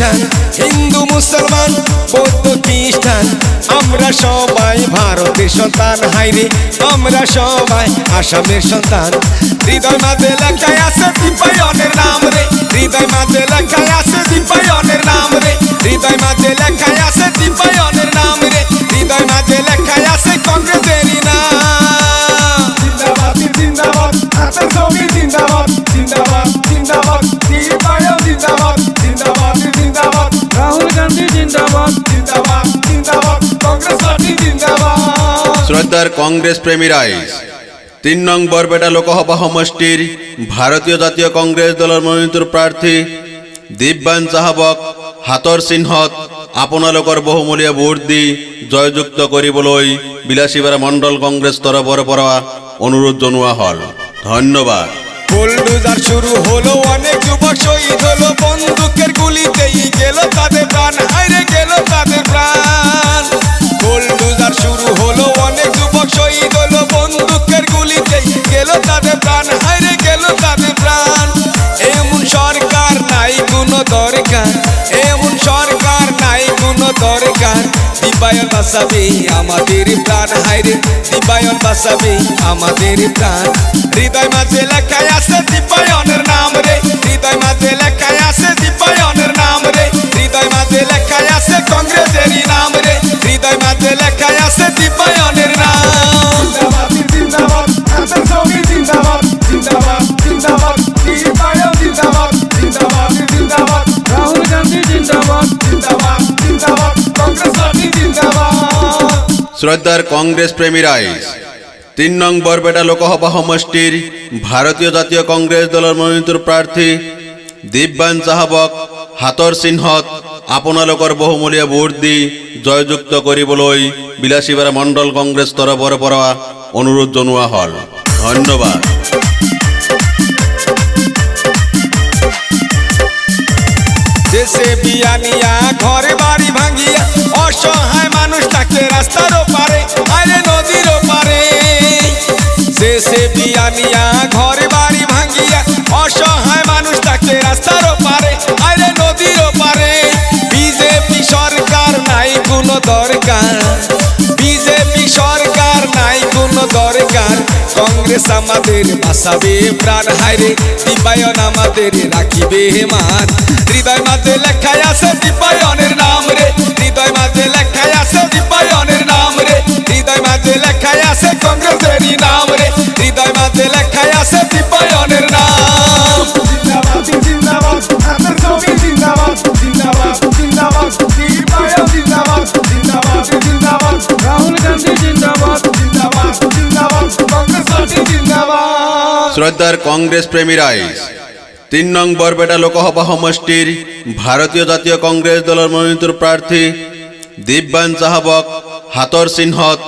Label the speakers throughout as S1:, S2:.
S1: খ্রিস্টান হিন্দু, মুসলমান বৌদ্ধ খ্রিস্টান আমরা সবাই ভারতের সন্তান হাইরে আমরা সবাই আসামের সন্তান। হৃদয় মাঝে লেখায় আছে দীপায়নের
S2: শ্রদ্ধার কংগ্রেস প্রেমীরাই তিন নং বরপেটা লোকসভা সমষ্টিৰ ভাৰতীয় জাতীয় কংগ্ৰেছ দলৰ মনোনীত প্ৰাৰ্থী দিব্যান চাহাবক হাতৰ চিহ্নত আপোনালোকৰ বহুমূলীয়া ভোট দি জয়যুক্ত কৰিবলৈ বিলাসীপাৰা মণ্ডল কংগ্ৰেছ তৰফৰ পৰা অনুৰোধ জনোৱা হ'ল। ধন্যবাদ।
S1: শুরু হলো, অনেক যুবক শহীদ হলো, বন্দুকের গুলিতেই গেল তাদের প্রাণ, হাইরে গেল তাদের প্রাণ। শহীদ হলো বন্দুকের গুলিতেই গেল তাদের প্রাণ হারে গেল তাদের প্রাণ। এমন সরকার নাই, কোনো দরকার। এমন সরকার নাই, কোনো দরকার। দিবায়ন বাসাবে, আমাদের প্রাণ হাইরে দিবায়ন বাসাবে, আমাদের প্রাণ। হৃদয় মাঝে লেখায়
S2: শ্ৰদ্ধাৰ কংগ্ৰেছ প্ৰেমীৰাই তিন নং বৰপেটা লোকসভা সমষ্টিৰ ভাৰতীয় জাতীয় কংগ্ৰেছ দলৰ মনোনীত প্ৰাৰ্থী দিব্যান চাহাবক হাতৰ চিহ্নত আপোনালোকৰ বহুমূলীয়া ভোট দি জয়যুক্ত কৰিবলৈ বিলাসীপাৰা মণ্ডল কংগ্ৰেছ তৰফৰ পৰা অনুৰোধ জনোৱা হ'ল। ধন্যবাদ।
S1: দেশে ঘরে বাড়ি ভাঙিয়া, অসহায় কংগ্রেস আমাদের বাসাবে প্রাণ হাইরে দীপায়ন আমাদের রাখিবে মান। হৃদয় মাঝে লেখায় আছে দীপায়নের নাম রে। হৃদয় মাঝে লেখায় আছে দীপায়নের
S2: শ্ৰদ্ধাৰ কংগ্ৰেছ প্ৰেমীৰাই তিন নং বৰপেটা লোকসভা সমষ্টিৰ ভাৰতীয় জাতীয় কংগ্ৰেছ দলৰ মনোনীত প্ৰাৰ্থী দিব্যান চাহাবক হাতৰ চিহ্নত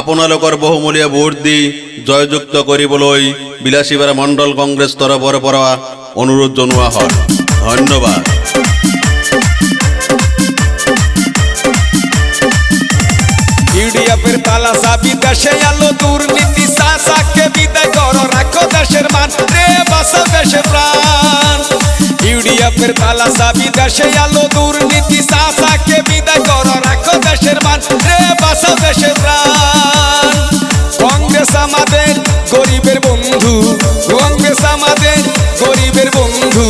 S2: আপোনালোকৰ বহুমূলীয়া ভোট দি জয়যুক্ত কৰিবলৈ বিলাসীপাৰা মণ্ডল কংগ্ৰেছ তৰফৰ পৰা অনুৰোধ জনোৱা হ'ল ধন্যবাদ।
S1: ইউডিএফের তালা আলো বিদায় রাখো দেশের মান রে বাসা, দেশে প্রাণ। ইউডিএফের তালা চাবি, দেশে আলো, দুর্নীতি শাসাকে বিদায় করো, রাখো দেশের মান রে বাসা, দেশে প্রাণ। কংগ্রেস আমাদের গরিবের বন্ধু, কংগ্রেস আমাদের গরিবের বন্ধু।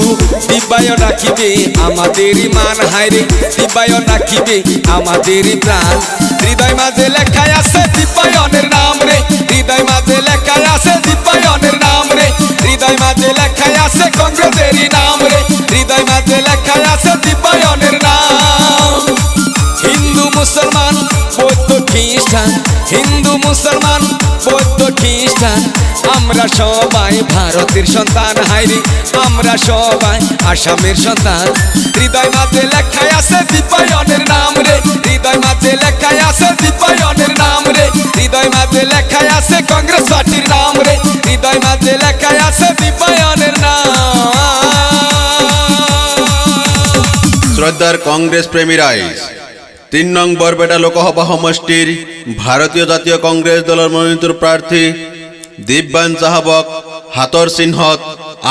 S1: দিব্যায় রাখিবে আমাদের মান হাইরে দিব্যায় রাখিবে আমাদের প্রাণ। হৃদয় মাঝে লেখায় আছে দিব্যায়নের নাম রে, হৃদয় মাঝে লেখায় আছে মুসলমান বৌদ্ধ খ্রিস্টান আমরা সবাই ভারতের সন্তান হাইরে আমরা সবাই আসামের সন্তান। হৃদয় মাঝে লেখায় আছে দীপায়নের নাম রে। হৃদয় মাঝে লেখায় আছে দীপায়নের নাম রে। হৃদয় মাঝে লেখায় আছে কংগ্রেস পার্টির নাম রে। হৃদয় মাঝে লেখায় আছে দীপায়নের নাম।
S2: শ্ৰদ্ধাৰ কংগ্ৰেছ প্ৰেমীৰাই তিন নং বরপেটা লোকসভা সমষ্টির ভারতীয় জাতীয় কংগ্রেস দলৰ মনোনীত প্ৰাৰ্থী দিব্যান চাহাবক হাতৰ চিহ্নত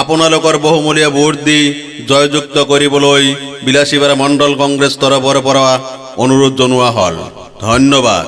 S2: আপোনালোকৰ বহুমূলীয়া ভোট দি জয়যুক্ত কৰিবলৈ বিলাসীবার মণ্ডল কংগ্ৰেছ তৰফৰ পৰা অনুৰোধ জনোৱা হ'ল। ধন্যবাদ।